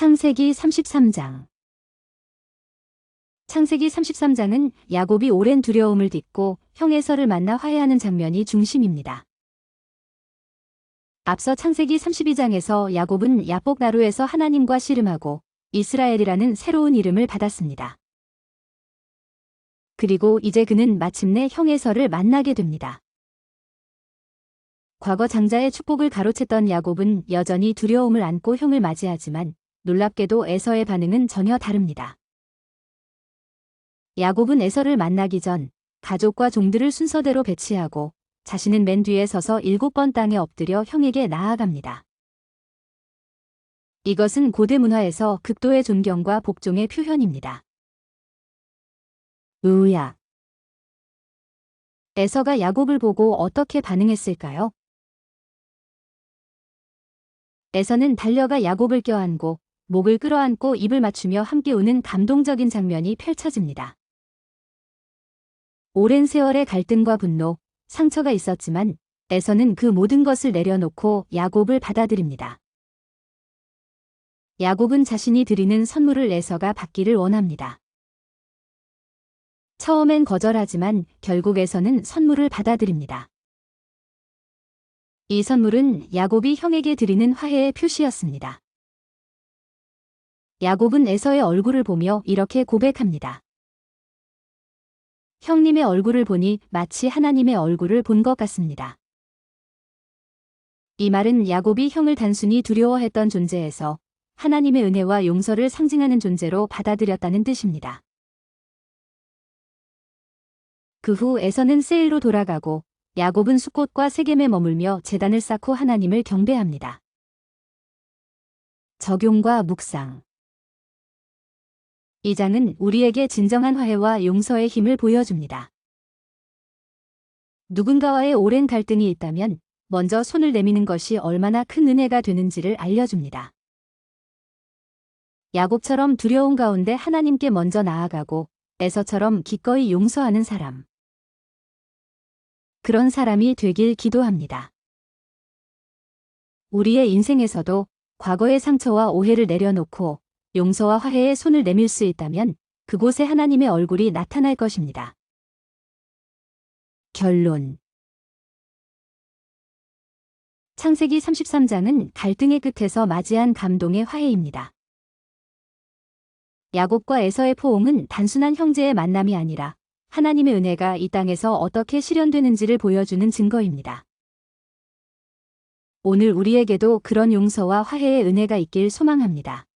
창세기 33장 창세기 33장은 야곱이 오랜 두려움을 딛고 형 에서를 만나 화해하는 장면이 중심입니다. 앞서 창세기 32장에서 야곱은 야복 나루에서 하나님과 씨름하고 이스라엘이라는 새로운 이름을 받았습니다. 그리고 이제 그는 마침내 형 에서를 만나게 됩니다. 과거 장자의 축복을 가로챘던 야곱은 여전히 두려움을 안고 형을 맞이하지만 놀랍게도 에서의 반응은 전혀 다릅니다. 야곱은 에서를 만나기 전 가족과 종들을 순서대로 배치하고 자신은 맨 뒤에 서서 일곱 번 땅에 엎드려 형에게 나아갑니다. 이것은 고대 문화에서 극도의 존경과 복종의 표현입니다. 으야. 에서가 야곱을 보고 어떻게 반응했을까요? 에서는 달려가 야곱을 껴안고 목을 끌어안고 입을 맞추며 함께 우는 감동적인 장면이 펼쳐집니다. 오랜 세월의 갈등과 분노, 상처가 있었지만 에서는 그 모든 것을 내려놓고 야곱을 받아들입니다. 야곱은 자신이 드리는 선물을 에서가 받기를 원합니다. 처음엔 거절하지만 결국 에서는 선물을 받아들입니다. 이 선물은 야곱이 형에게 드리는 화해의 표시였습니다. 야곱은 에서의 얼굴을 보며 이렇게 고백합니다. 형님의 얼굴을 보니 마치 하나님의 얼굴을 본 것 같습니다. 이 말은 야곱이 형을 단순히 두려워했던 존재에서 하나님의 은혜와 용서를 상징하는 존재로 받아들였다는 뜻입니다. 그 후 에서는 세일로 돌아가고 야곱은 숫꽃과 세겜에 머물며 재단을 쌓고 하나님을 경배합니다. 적용과 묵상 이 장은 우리에게 진정한 화해와 용서의 힘을 보여줍니다. 누군가와의 오랜 갈등이 있다면 먼저 손을 내미는 것이 얼마나 큰 은혜가 되는지를 알려줍니다. 야곱처럼 두려운 가운데 하나님께 먼저 나아가고 에서처럼 기꺼이 용서하는 사람. 그런 사람이 되길 기도합니다. 우리의 인생에서도 과거의 상처와 오해를 내려놓고 용서와 화해에 손을 내밀 수 있다면 그곳에 하나님의 얼굴이 나타날 것입니다. 결론 창세기 33장은 갈등의 끝에서 맞이한 감동의 화해입니다. 야곱과 에서의 포옹은 단순한 형제의 만남이 아니라 하나님의 은혜가 이 땅에서 어떻게 실현되는지를 보여주는 증거입니다. 오늘 우리에게도 그런 용서와 화해의 은혜가 있길 소망합니다.